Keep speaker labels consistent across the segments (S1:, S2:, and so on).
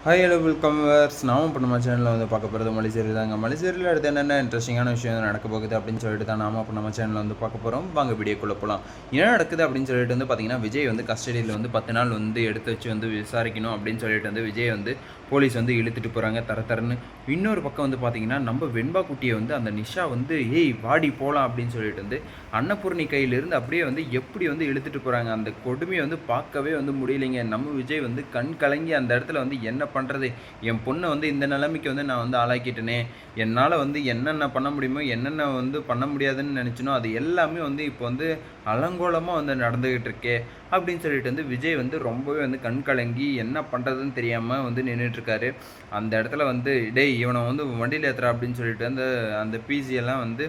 S1: Hi hello welcome verse நாமும் இப்போ நம்ம சேனலில் வந்து பார்க்க போகிறது மலிசேரி தாங்க. மலிசேரியில் அடுத்து என்னென்ன இன்ட்ரெஸ்டிங்கான விஷயம் நடக்க போகுது அப்படின்னு சொல்லிட்டு தான் நாம இப்போ நம்ம சேனலில் வந்து பார்க்க போகிறோம் வாங்க வீடியோக்குள்ளே போகலாம் என்ன நடக்குது அப்படின்னு சொல்லிட்டு வந்து பார்த்தீங்கன்னா விஜய் வந்து கஸ்டடியில் வந்து பத்து நாள் வந்து எடுத்து வச்சு வந்து விசாரிக்கணும் அப்படின்னு சொல்லிட்டு வந்து விஜய் வந்து போலீஸ் வந்து இழுத்துட்டு போகிறாங்க தர தரன்னு. இன்னொரு பக்கம் வந்து பார்த்தீங்கன்னா நம்ம வெண்பா குட்டியை வந்து அந்த நிஷா வந்து ஏய் வாடி போகலாம் அப்படின்னு சொல்லிட்டு வந்து அன்னபூர்ணி கையிலிருந்து அப்படியே வந்து எப்படி வந்து இழுத்துட்டு போகிறாங்க அந்த கொடுமையை வந்து பார்க்கவே வந்து முடியலைங்க. நம்ம விஜய் வந்து கண் கலங்கி அந்த இடத்துல வந்து என்ன பண்ணுறது என் பொண்ணை வந்து இந்த நிலைமைக்கு வந்து நான் வந்து ஆளாக்கிட்டேனே. என்னால் வந்து என்னென்ன பண்ண முடியுமோ என்னென்ன வந்து பண்ண முடியாதுன்னு நினச்சினோ அது எல்லாமே வந்து இப்போ வந்து அலங்கோலமாக வந்து நடந்துக்கிட்டு இருக்கே அப்படின்னு சொல்லிட்டு வந்து விஜய் வந்து ரொம்பவே வந்து கண் கலங்கி என்ன பண்ணுறதுன்னு தெரியாமல் வந்து நின்றுட்டுருக்காரு அந்த இடத்துல வந்து டேய் இவனை வந்து வண்டியில் ஏற்றுறா அப்படின்னு சொல்லிட்டு அந்த அந்த பிசியெல்லாம் வந்து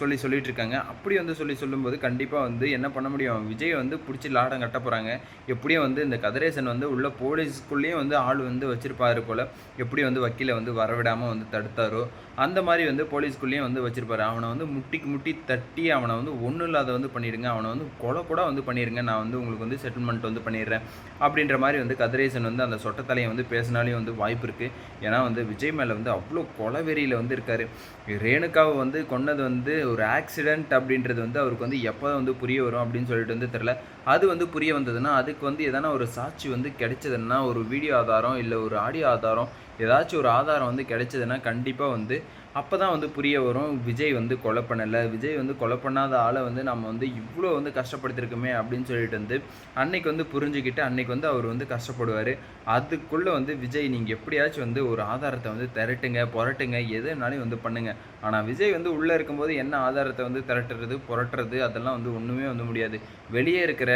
S1: சொல்லி சொல்லிட்டு இருக்காங்க அப்படி வந்து சொல்லி சொல்லும்போது கண்டிப்பாக வந்து என்ன பண்ண முடியும்? விஜய் வந்து பிடிச்சி லாடம் கட்ட போகிறாங்க எப்படியும் வந்து இந்த கதிரேசன் வந்து உள்ள போலீஸ்க்குள்ளேயும் வந்து ஆள் வந்து வச்சிருப்பாரு போல். எப்படி வந்து வக்கீலை வந்து வரவிடாமல் வந்து தடுத்தாரோ அந்த மாதிரி வந்து போலீஸ்க்குள்ளேயும் வந்து வச்சிருப்பாரு. அவனை வந்து முட்டிக்கு முட்டி தட்டி அவனை வந்து ஒன்றும் இல்லாத வந்து பண்ணிடுங்க. அவனை வந்து கொலை கூட வந்து பண்ணிடுங்க. நான் வந்து உங்களுக்கு வந்து செட்டில்மெண்ட் வந்து பண்ணிடுறேன். அப்படின்ற மாதிரி வந்து கதிரேசன் வந்து அந்த சொட்டத்தலையை வந்து பேசினாலே வந்து வாய்ப்பு இருக்குது ஏன்னா வந்து விஜய் மேலே வந்து அவ்வளோ கொலவெறியில் வந்து இருக்காரு. ரேணுகாவை வந்து கொன்னது வந்து ஒரு ஆக்சிடென்ட் அப்படின்றது வந்து அவருக்கு வந்து எப்போ வந்து புரிய வரும் அப்படின்னு சொல்லிட்டு வந்து தெரில அது வந்து புரிய வந்ததுன்னா அதுக்கு வந்து எதனா ஒரு சாட்சி வந்து கிடைச்சதுன்னா ஒரு வீடியோ ஆதாரம் இல்லை ஒரு ஆடியோ ஆதாரம் ஏதாச்சும் ஒரு ஆதாரம் வந்து கிடைச்சதுன்னா கண்டிப்பாக வந்து அப்போ தான் வந்து புரிய வரும். விஜய் வந்து கொலை பண்ணலை. விஜய் வந்து கொலை பண்ணாத ஆளை வந்து நம்ம வந்து இவ்வளோ வந்து கஷ்டப்படுத்திருக்கோமே அப்படின்னு சொல்லிட்டு வந்து அன்னைக்கு வந்து புரிஞ்சுக்கிட்டு அன்னைக்கு வந்து அவர் வந்து கஷ்டப்படுவார். அதுக்குள்ளே வந்து விஜய் நீங்கள் எப்படியாச்சும் வந்து ஒரு ஆதாரத்தை வந்து திரட்டுங்க புரட்டுங்க எதுனாலும் வந்து பண்ணுங்கள் ஆனால் விஜய் வந்து உள்ளே இருக்கும்போது என்ன ஆதாரத்தை வந்து திரட்டுறது புரட்டுறது அதெல்லாம் வந்து ஒன்றுமே வந்து முடியாது. வெளியே இருக்கிற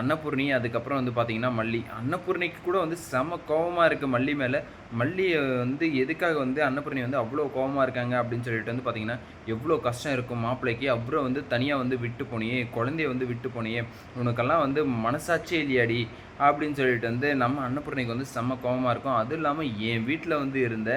S1: அன்னபூர்ணி அதுக்கப்புறம் வந்து பார்த்தீங்கன்னா மல்லி. அன்னபூர்ணிக்கு கூட வந்து செம கோவமாக இருக்குது மல்லி மேலே. மல்லியை வந்து எதுக்காக வந்து அன்னபூர்ணி வந்து அவ்வளோ கோவமாக இருக்காங்க அப்படின்னு சொல்லிட்டு வந்து பார்த்தீங்கன்னா எவ்வளோ கஷ்டம் இருக்கும் மாப்பிள்ளைக்கு. அப்புறம் வந்து தனியாக வந்து விட்டு போனியே குழந்தைய வந்து விட்டு போனியே. உனக்கெல்லாம் வந்து மனசாட்சியே இல்லையாடி அப்படின்னு சொல்லிட்டு வந்து நம்ம அன்னபூர்ணிக்கு வந்து செம்ம கோவமாக இருக்கும். அதுவும் இல்லாமல் என் வீட்டில் வந்து இருந்த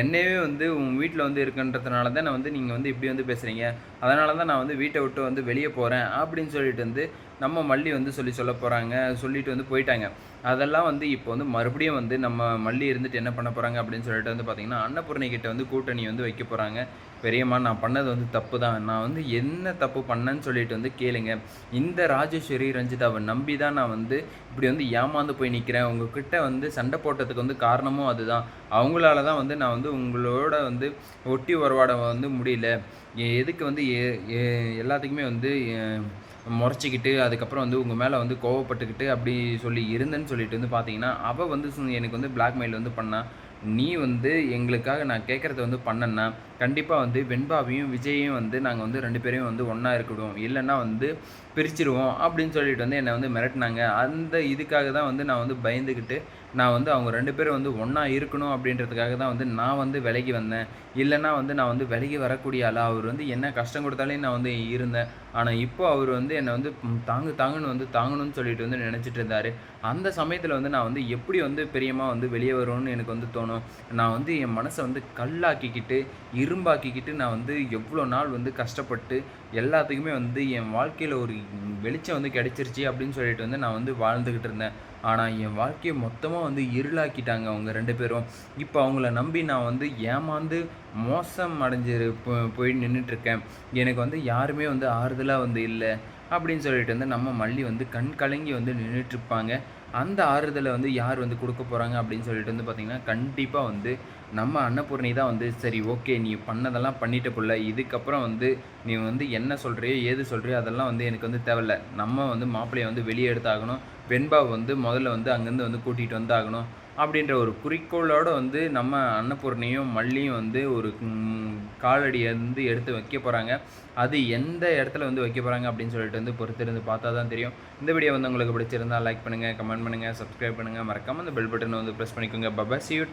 S1: என்னையே வந்து உன் வீட்டில் வந்து இருக்குன்றதுனால தான் நான் வந்து நீங்கள் வந்து இப்படி வந்து பேசுகிறீங்க அதனால தான் நான் வந்து வீட்டை விட்டு வந்து வெளியே போகிறேன் அப்படின்னு சொல்லிட்டு வந்து நம்ம மல்லி வந்து சொல்லி சொல்ல போகிறாங்க சொல்லிட்டு வந்து போயிட்டாங்க. அதெல்லாம் வந்து இப்போ வந்து மறுபடியும் வந்து நம்ம மல்லி இருந்துட்டு என்ன பண்ண போகிறாங்க அப்படின்னு சொல்லிட்டு வந்து பார்த்தீங்கன்னா அன்னபூர்ணி கிட்ட வந்து கூட்டணி வந்து வைக்க போகிறாங்க பெரியம்மா நான் பண்ணது வந்து தப்பு தான் நான் வந்து என்ன தப்பு பண்ணேன்னு சொல்லிட்டு வந்து கேளுங்க. இந்த ராஜேஸ்வரி ரஞ்சிதாவை நம்பி தான் நான் வந்து இப்படி வந்து ஏமாந்து போய் நிற்கிறேன் உங்ககிட்ட வந்து சண்டை போட்டதுக்கு வந்து காரணமும் அதுதான். அவங்களால தான் வந்து நான் வந்து உங்களோட வந்து ஒட்டி உறவாட வந்து முடியல. எதுக்கு வந்து எல்லாத்துக்குமே வந்து முறைச்சிக்கிட்டு அதுக்கப்புறம் வந்து உங்கள் மேலே வந்து கோவப்பட்டுக்கிட்டு அப்படி சொல்லி இருந்தேன்னு சொல்லிட்டு வந்து பார்த்தீங்கன்னா அவள் வந்து சு- எனக்கு வந்து பிளாக்மெயில் வந்து பண்ணா நீ வந்து எங்களுக்காக நான் கேட்குறத வந்து பண்ணேன்னா கண்டிப்பாக வந்து வெண்பாவையும் விஜயையும் வந்து நாங்கள் வந்து ரெண்டு பேரையும் வந்து ஒன்றா இருக்கட்டும் இல்லைன்னா வந்து பிரிச்சிருவோம் அப்படின்னு சொல்லிட்டு வந்து என்னை வந்து மிரட்டினாங்க. அந்த இதுக்காக தான் வந்து நான் வந்து பயந்துக்கிட்டு நான் வந்து அவங்க ரெண்டு பேரும் வந்து ஒன்றா இருக்கணும் அப்படின்றதுக்காக தான் வந்து நான் வந்து விலகி வந்தேன். இல்லைன்னா வந்து நான் வந்து விலகி வரக்கூடிய ஆளா? அவர் வந்து என்ன கஷ்டம் கொடுத்தாலே நான் வந்து இருந்தேன். ஆனால் இப்போ அவர் வந்து என்னை வந்து தாங்கு தாங்குன்னு வந்து தாங்கணும்னு சொல்லிட்டு வந்து நினச்சிட்டு இருந்தார். அந்த சமயத்தில் வந்து நான் வந்து எப்படி வந்து பெரியம்மா வந்து வெளியே வரும்னு எனக்கு வந்து தோணும். நான் வந்து என் மனசை வந்து கல்லாக்கிக்கிட்டு இரும்பாக்கிக்கிட்டு நான் வந்து எவ்வளோ நாள் வந்து கஷ்டப்பட்டு எல்லாத்துக்குமே வந்து என் வாழ்க்கையில் ஒரு வெளிச்சம் வந்து கிடைச்சிருச்சு அப்படின்னு சொல்லிட்டு வந்து நான் வந்து வாழ்ந்துக்கிட்டு இருந்தேன். ஆனால் என் வாழ்க்கையை மொத்தமாக வந்து இருளாக்கிட்டாங்க அவங்க ரெண்டு பேரும். இப்போ அவங்கள நம்பி நான் வந்து ஏமாந்து மோசம் அடைஞ்சு போய் நின்றுட்டுருக்கேன் எனக்கு வந்து யாருமே வந்து ஆறுதலாக வந்து இல்லை. அப்படின்னு சொல்லிட்டு வந்து நம்ம மல்லி வந்து கண் கலங்கி வந்து நின்றுட்டுருப்பாங்க அந்த ஆறுதலை வந்து யார் வந்து கொடுக்க போகிறாங்க அப்படின்னு சொல்லிட்டு வந்து பார்த்திங்கன்னா கண்டிப்பாக வந்து நம்ம அன்னபூர்ணி தான் வந்து சரி ஓகே நீ பண்ணதெல்லாம் பண்ணிட்ட போல இதுக்கப்புறம் வந்து நீ வந்து என்ன சொல்கிறியோ ஏது சொல்கிறியோ அதெல்லாம் வந்து எனக்கு வந்து தேவையில்ல. நம்ம வந்து மாப்பிள்ளையை வந்து வெளியே எடுத்தாகணும். வெண்பாவை வந்து முதல்ல வந்து அங்கேருந்து வந்து கூட்டிகிட்டு வந்தாகணும். அப்படின்ற ஒரு குறிக்கோளோட வந்து நம்ம அன்னபூர்ணியும் மல்லியும் வந்து ஒரு காலடியை வந்து எடுத்து வைக்க போகிறாங்க அது எந்த இடத்துல வந்து வைக்க போகிறாங்க அப்படின்னு சொல்லிட்டு வந்து பொறுத்திருந்து பார்த்தா தான் தெரியும். இந்த வீடியோ வந்து உங்களுக்கு பிடிச்சிருந்தா லைக் பண்ணுங்கள் கமெண்ட் பண்ணுங்கள் சப்ஸ்கிரைப் பண்ணுங்கள் மறக்காமல் அந்த பெல் பட்டனை வந்து ப்ரெஸ் பண்ணிக்கோங்க. Baba C you